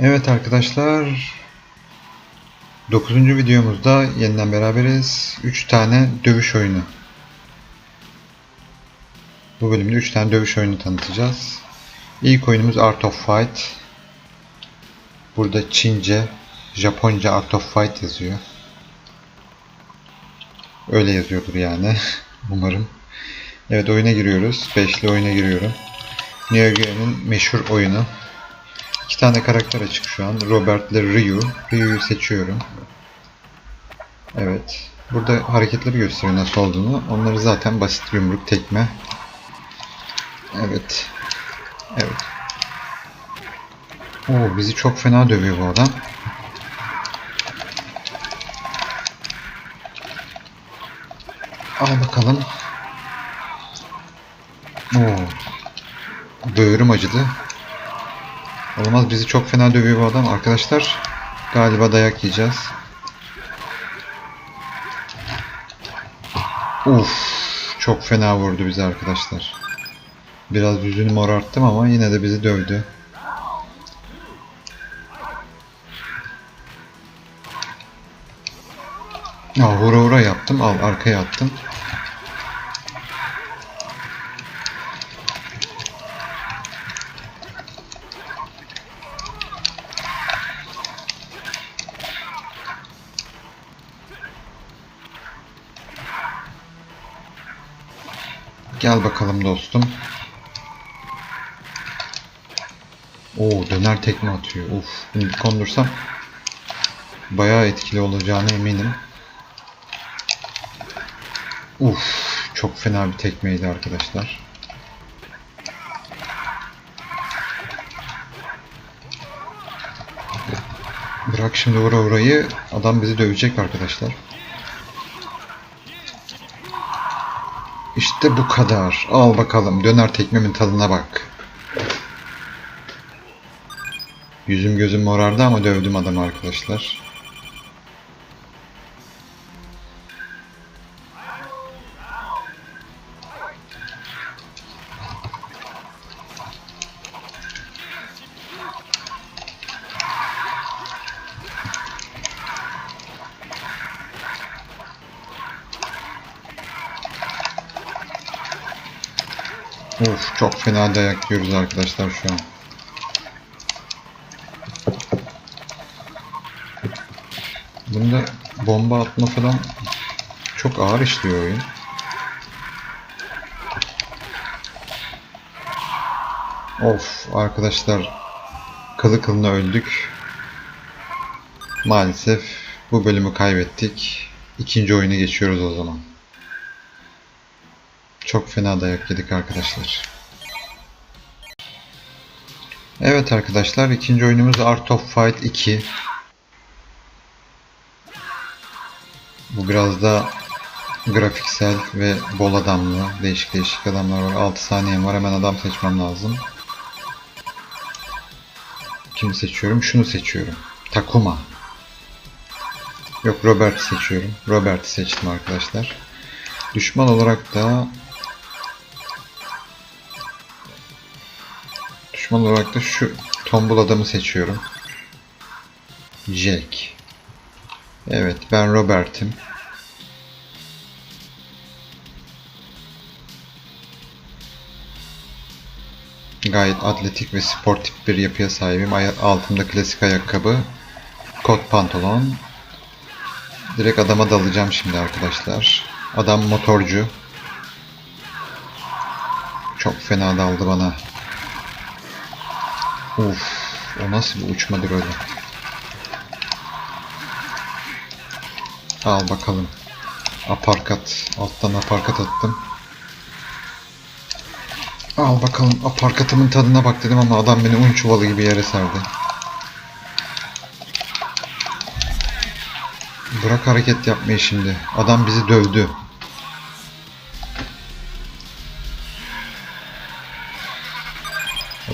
Evet arkadaşlar 9. videomuzda yeniden beraberiz. 3 tane dövüş oyunu. Bu bölümde 3 tane dövüş oyunu tanıtacağız. İlk oyunumuz Art of Fight. Burada Çince, Japonca Art of Fight yazıyor. Öyle yazıyordur yani. Umarım. Evet oyuna giriyoruz. Beşli oyuna giriyorum. Neo Geo'nun meşhur oyunu. İki tane karakter açık şu an. Robert ile Ryu. Ryu'yu seçiyorum. Evet. Burada hareketleri gösteriyor nasıl olduğunu. Onları zaten basit yumruk, tekme. Evet. Evet. Oo, bizi çok fena dövüyor bu adam. Al bakalım. Oo. Böğrüm acıdı. Olmaz bizi çok fena dövüyor bu adam. Arkadaşlar galiba dayak yiyeceğiz. Uf, çok fena vurdu bizi arkadaşlar. Biraz yüzünü morarttım ama yine de bizi dövdü. Ya hura hura yaptım. Al arkaya attım. Gel bakalım dostum. Oo döner tekme atıyor. Uf, bunu kondursam bayağı etkili olacağına eminim. Uf, çok fena bir tekmeydi arkadaşlar. Bırak şimdi vura vurayı. Adam bizi dövecek arkadaşlar. İşte bu kadar. Al bakalım. Döner tekmemin tadına bak. Yüzüm gözüm morardı ama dövdüm adamı arkadaşlar. Of çok fena dayak yiyoruz arkadaşlar şu an. Bunda bomba atma falan çok ağır işliyor oyun. Of arkadaşlar kılı kılına öldük. Maalesef bu bölümü kaybettik. İkinci oyunu geçiyoruz o zaman. Çok fena dayak yedik arkadaşlar. Evet arkadaşlar ikinci oyunumuz Art of Fight 2. Bu biraz da grafiksel ve bol adamlı. Değişik değişik adamlar var. 6 saniyem var. Hemen adam seçmem lazım. Kimi seçiyorum? Şunu seçiyorum. Takuma. Yok Robert seçiyorum. Robert'i seçtim arkadaşlar. Düşman olarak da Düşman olarak da şu tombul adamı seçiyorum. Jack. Evet ben Robert'im. Gayet atletik ve sportif bir yapıya sahibim. Altımda klasik ayakkabı, kot pantolon. Direkt adama dalacağım şimdi arkadaşlar. Adam motorcu. Çok fena daldı bana. Uf, o nasıl bir uçmadır öyle. Al bakalım. Aparkat. Alttan aparkat attım. Al bakalım aparkatımın tadına bak dedim ama adam beni un çuvalı gibi yere serdi. Bırak hareket yapmayı şimdi. Adam bizi dövdü.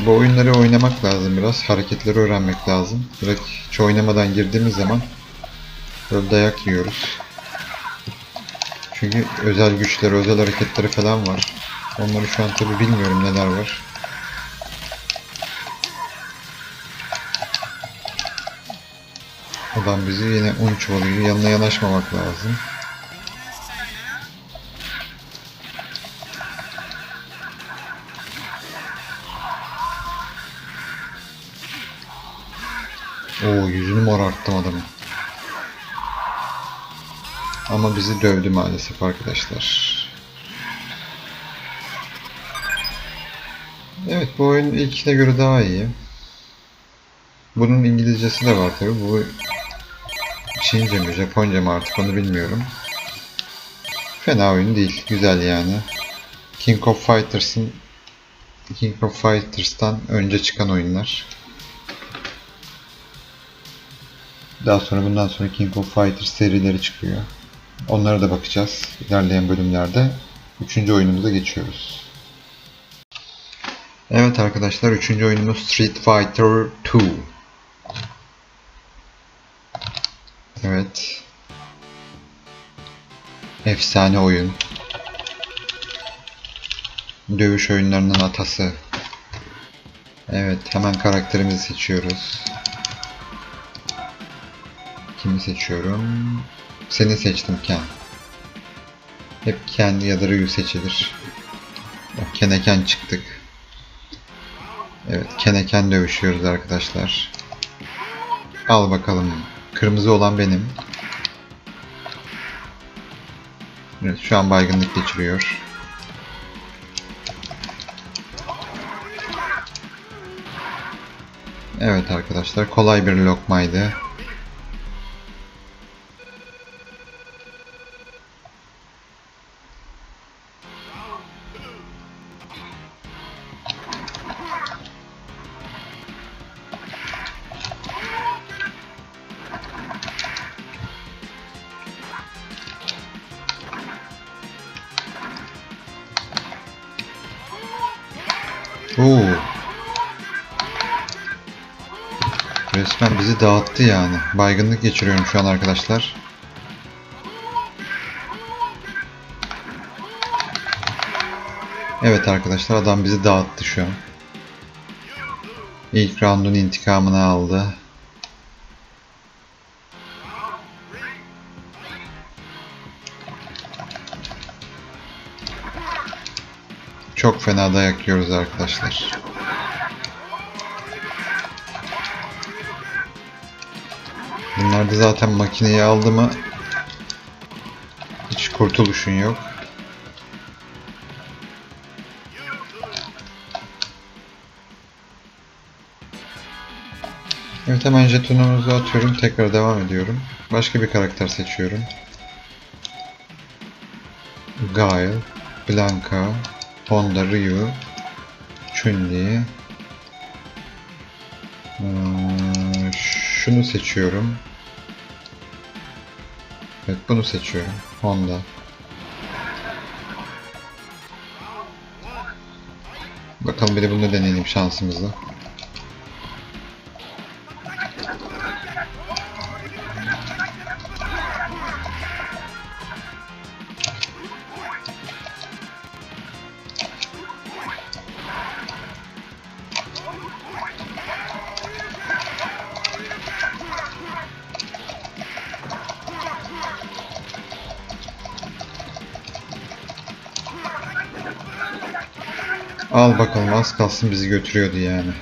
Bu oyunları oynamak lazım biraz. Hareketleri öğrenmek lazım. Direkt hiç oynamadan girdiğimiz zaman böyle dayak yiyoruz. Çünkü özel güçleri, özel hareketleri falan var. Onları şu an tabi bilmiyorum neler var. Adam bizi yine un çuvalıyla yanına yanaşmamak lazım. Oo yüzünü morarttım adamın. Ama bizi dövdü maalesef arkadaşlar. Evet bu oyun ilkine göre daha iyi. Bunun İngilizcesi de var tabi. Bu Çince mi Japonca mı artık onu bilmiyorum. Fena oyun değil. Güzel yani. King of Fighters'ın King of Fighters'tan önce çıkan oyunlar. Daha sonra bundan sonra King of Fighters serileri çıkıyor. Onlara da bakacağız ilerleyen bölümlerde. Üçüncü oyunumuza geçiyoruz. Evet arkadaşlar üçüncü oyunumuz Street Fighter 2. Evet. Efsane oyun. Dövüş oyunlarının atası. Evet hemen karakterimizi seçiyoruz. Kimi seçiyorum? Seni seçtim Ken. Hep Ken ya da Ryu seçilir. Bak Ken'e Ken çıktık. Evet Ken'e Ken dövüşüyoruz arkadaşlar. Al bakalım. Kırmızı olan benim. Evet şu an baygınlık geçiriyor. Evet arkadaşlar kolay bir lokmaydı. Oo. Resmen bizi dağıttı yani. Baygınlık geçiriyorum şu an arkadaşlar. Evet arkadaşlar adam bizi dağıttı şu an. İlk roundun intikamını aldı. Çok fena dayak yiyoruz arkadaşlar. Bunlarda zaten makineyi aldı mı hiç kurtuluşun yok. Evet hemen jetonumuzu atıyorum. Tekrar devam ediyorum. Başka bir karakter seçiyorum. Guile, Blanka, Honda, Ryu, Chun-Li. Hmm, şunu seçiyorum. Evet bunu seçiyorum. Honda. Bakalım bir de bunu deneyelim şansımızla. Al bakalım az kalsın bizi götürüyordu yani.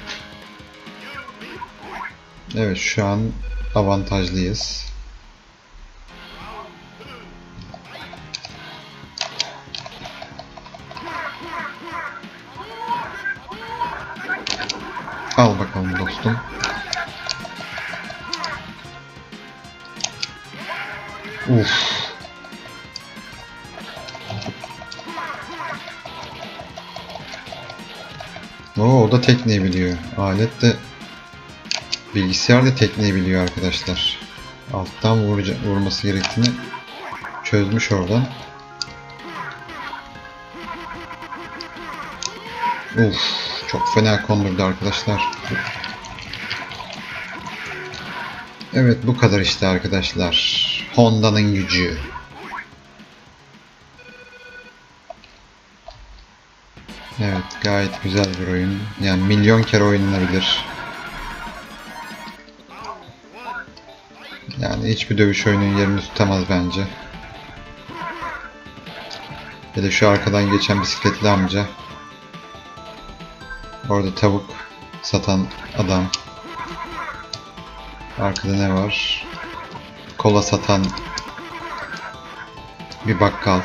Evet şu an avantajlıyız. Al bakalım dostum. Uf. Oo, o da tekneyi biliyor. Alet de bilgisayar da tekneyi biliyor arkadaşlar. Alttan vurması gerektiğini çözmüş oradan. Uf, çok fena kondurdu arkadaşlar. Evet bu kadar işte arkadaşlar. Honda'nın gücü. Evet gayet güzel bir oyun. Yani milyon kere oynanabilir. Yani hiçbir dövüş oyunun yerini tutamaz bence. Hele şu arkadan geçen bisikletli amca. Orada tavuk satan adam. Arkada ne var? Kola satan bir bakkal.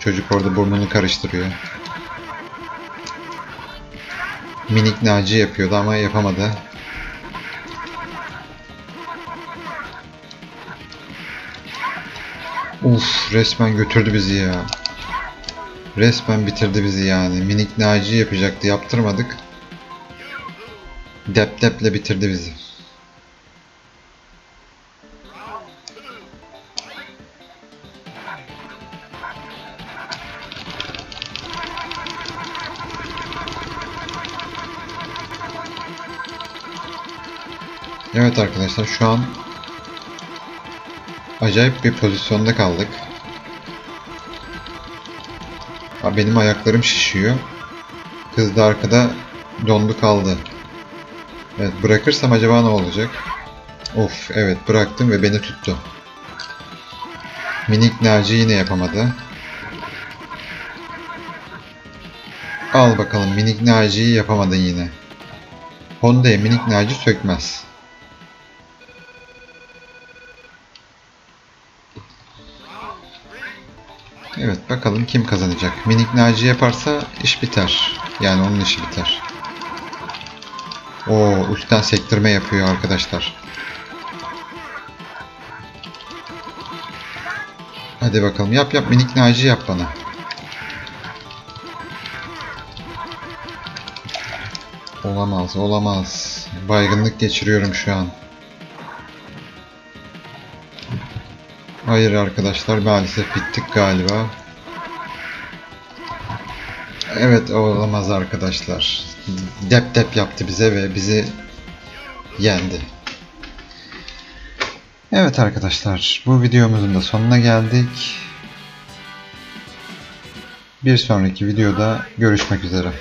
Çocuk orada burnunu karıştırıyor. Minik Naci yapıyordu ama yapamadı. Uf resmen götürdü bizi ya. Resmen bitirdi bizi yani. Minik Naci yapacaktı yaptırmadık. Dep deple bitirdi bizi. Evet arkadaşlar şu an acayip bir pozisyonda kaldık. Ha, benim ayaklarım şişiyor. Kız da arkada dondu kaldı. Evet bırakırsam acaba ne olacak? Of evet bıraktım ve beni tuttu. Minik Naci yine yapamadı. Al bakalım minik Naci'yi yapamadın yine. Honda'ya minik Naci sökmez. Evet bakalım kim kazanacak. Minik Naci yaparsa iş biter. Yani onun işi biter. O üstten sektirme yapıyor arkadaşlar. Hadi bakalım yap yap minik Naci yap bana. Olamaz olamaz. Baygınlık geçiriyorum şu an. Hayır arkadaşlar maalesef bittik galiba. Evet olamaz arkadaşlar. Dep dep yaptı bize ve bizi yendi. Evet arkadaşlar bu videomuzun da sonuna geldik. Bir sonraki videoda görüşmek üzere.